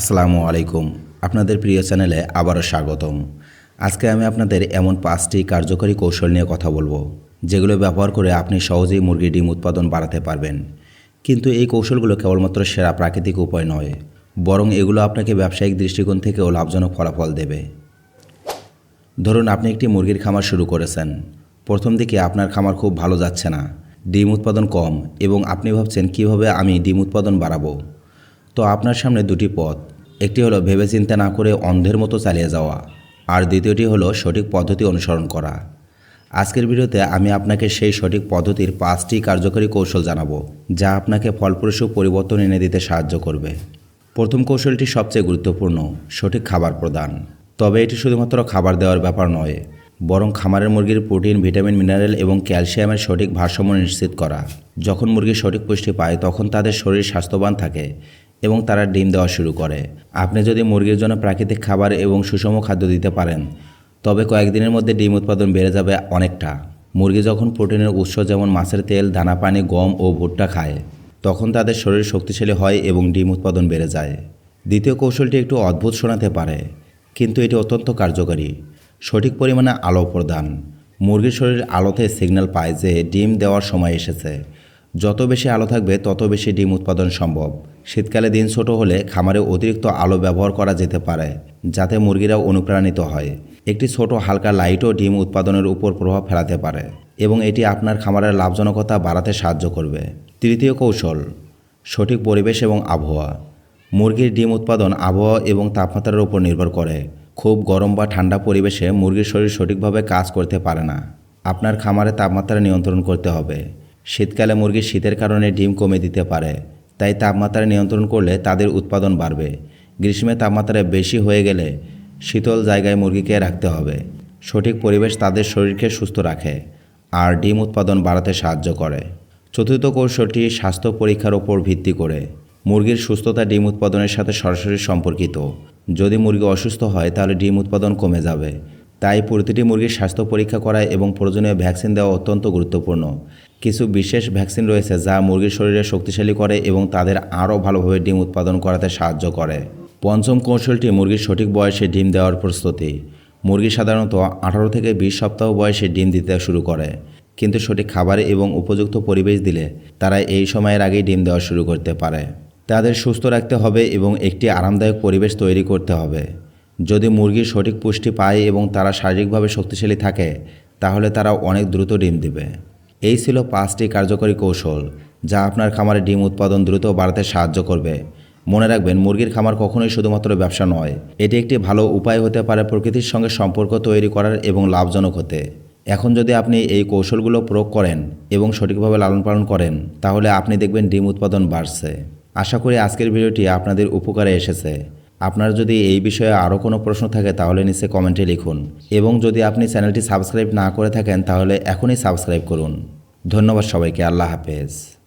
আসসালামু আলাইকুম। আপনাদের প্রিয় চ্যানেলে আবারও স্বাগতম। আজকে আমি আপনাদের এমন পাঁচটি কার্যকরী কৌশল নিয়ে কথা বলব, যেগুলো ব্যবহার করে আপনি সহজেই মুরগির ডিম উৎপাদন বাড়াতে পারবেন। কিন্তু এই কৌশলগুলো কেবলমাত্র সেরা প্রাকৃতিক উপায় নয়, বরং এগুলো আপনাকে ব্যবসায়িক দৃষ্টিকোণ থেকেও লাভজনক ফলাফল দেবে। ধরুন, আপনি একটি মুরগির খামার শুরু করেছেন। প্রথম দিকে আপনার খামার খুব ভালো যাচ্ছে না, ডিম উৎপাদন কম, এবং আপনি ভাবছেন, কীভাবে আমি ডিম উৎপাদন বাড়াবো? তো আপনার সামনে দুটি পথ। একটি হলো ভেবেচিন্তা না করে অন্ধের মতো চালিয়ে যাওয়া, আর দ্বিতীয়টি হলো সঠিক পদ্ধতি অনুসরণ করা। আজকের ভিডিওতে আমি আপনাকে সেই সঠিক পদ্ধতির পাঁচটি কার্যকরী কৌশল জানাব, যা আপনাকে ফলপ্রসূ পরিবর্তন এনে দিতে সাহায্য করবে। প্রথম কৌশলটি সবচেয়ে গুরুত্বপূর্ণ, সঠিক খাবার প্রদান। তবে এটি শুধুমাত্র খাবার দেওয়ার ব্যাপার নয়, বরং খামারের মুরগির প্রোটিন, ভিটামিন, মিনারেল এবং ক্যালসিয়ামের সঠিক ভারসাম্য নিশ্চিত করা। যখন মুরগি সঠিক পুষ্টি পায়, তখন তাদের শরীর স্বাস্থ্যবান থাকে এবং তারা ডিম দেওয়া শুরু করে। আপনি যদি মুরগির জন্য প্রাকৃতিক খাবার এবং সুষম খাদ্য দিতে পারেন, তবে কয়েকদিনের মধ্যে ডিম উৎপাদন বেড়ে যাবে অনেকটা। মুরগি যখন প্রোটিনের উৎস যেমন মাছের তেল, দানা পানি, গম ও ভুট্টা খায়, তখন তাদের শরীর শক্তিশালী হয় এবং ডিম উৎপাদন বেড়ে যায়। দ্বিতীয় কৌশলটি একটু অদ্ভুত শোনাতে পারে, কিন্তু এটি অত্যন্ত কার্যকরী। সঠিক পরিমাণে আলো প্রদান। মুরগির শরীর আলোতে সিগন্যাল পায় যে ডিম দেওয়ার সময় এসেছে। যত বেশি আলো থাকবে, তত বেশি ডিম উৎপাদন সম্ভব। শীতকালে দিন ছোট হলে খামারে অতিরিক্ত আলো ব্যবহার করা যেতে পারে, যাতে মুরগিরা অনুপ্রাণিত হয়। একটি ছোট, হালকা, লাইটও ডিম উৎপাদনের উপর প্রভাব ফেলাতে পারে এবং এটি আপনার খামারের লাভজনকতা বাড়াতে সাহায্য করবে। তৃতীয় কৌশল, সঠিক পরিবেশ এবং আবহাওয়া। মুরগির ডিম উৎপাদন আবহাওয়া এবং তাপমাত্রার উপর নির্ভর করে। খুব গরম বা ঠান্ডা পরিবেশে মুরগির শরীর সঠিকভাবে কাজ করতে পারে না। আপনার খামারে তাপমাত্রা নিয়ন্ত্রণ করতে হবে। শীতকালে মুরগির শীতের কারণে ডিম কমে দিতে পারে, তাই তাপমাত্রা নিয়ন্ত্রণ করলে তাদের উৎপাদন বাড়বে। গ্রীষ্মে তাপমাত্রা বেশি হয়ে গেলে শীতল জায়গায় মুরগিকে রাখতে হবে। সঠিক পরিবেশ তাদের শরীরকে সুস্থ রাখে আর ডিম উৎপাদন বাড়াতে সাহায্য করে। চতুর্থ কৌশলটি স্বাস্থ্য পরীক্ষার ওপর ভিত্তি করে। মুরগির সুস্থতা ডিম উৎপাদনের সাথে সরাসরি সম্পর্কিত। যদি মুরগি অসুস্থ হয়, তাহলে ডিম উৎপাদন কমে যাবে। তাই প্রতিটি মুরগির স্বাস্থ্য পরীক্ষা করা এবং প্রয়োজনীয় ভ্যাকসিন দেওয়া অত্যন্ত গুরুত্বপূর্ণ। কিছু বিশেষ ভ্যাকসিন রয়েছে যা মুরগির শরীরে শক্তিশালী করে এবং তাদের আরও ভালোভাবে ডিম উৎপাদন করাতে সাহায্য করে। পঞ্চম কৌশলটি মুরগির সঠিক বয়সে ডিম দেওয়ার প্রস্তুতি। মুরগি সাধারণত আঠারো থেকে বিশ সপ্তাহ বয়সে ডিম দিতে শুরু করে। কিন্তু সঠিক খাবার এবং উপযুক্ত পরিবেশ দিলে তারা এই সময়ের আগেই ডিম দেওয়া শুরু করতে পারে। তাদের সুস্থ রাখতে হবে এবং একটি আরামদায়ক পরিবেশ তৈরি করতে হবে। যদি মুরগি সঠিক পুষ্টি পায় এবং তারা শারীরিকভাবে শক্তিশালী থাকে, তাহলে তারা অনেক দ্রুত ডিম দিবে। এই ছিল পাঁচটি কার্যকরী কৌশল, যা আপনার খামারে ডিম উৎপাদন দ্রুত বাড়াতে সাহায্য করবে। মনে রাখবেন, মুরগির খামার কখনোই শুধুমাত্র ব্যবসা নয়, এটি একটি ভালো উপায় হতে পারে প্রকৃতির সঙ্গে সম্পর্ক তৈরি করার এবং লাভজনক হতে। এখন যদি আপনি এই কৌশলগুলো প্রয়োগ করেন এবং সঠিকভাবে লালন পালন করেন, তাহলে আপনি দেখবেন ডিম উৎপাদন বাড়ছে। আশা করি আজকের ভিডিওটি আপনাদের উপকারে এসেছে। আপনার যদি এই বিষয়ে আরও কোনো প্রশ্ন থাকে, তাহলে নিচে কমেন্টে লিখুন। এবং যদি আপনি চ্যানেলটি সাবস্ক্রাইব না করে থাকেন, তাহলে এখনই সাবস্ক্রাইব করুন। ধন্যবাদ সবাইকে, আল্লাহ হাফেজ।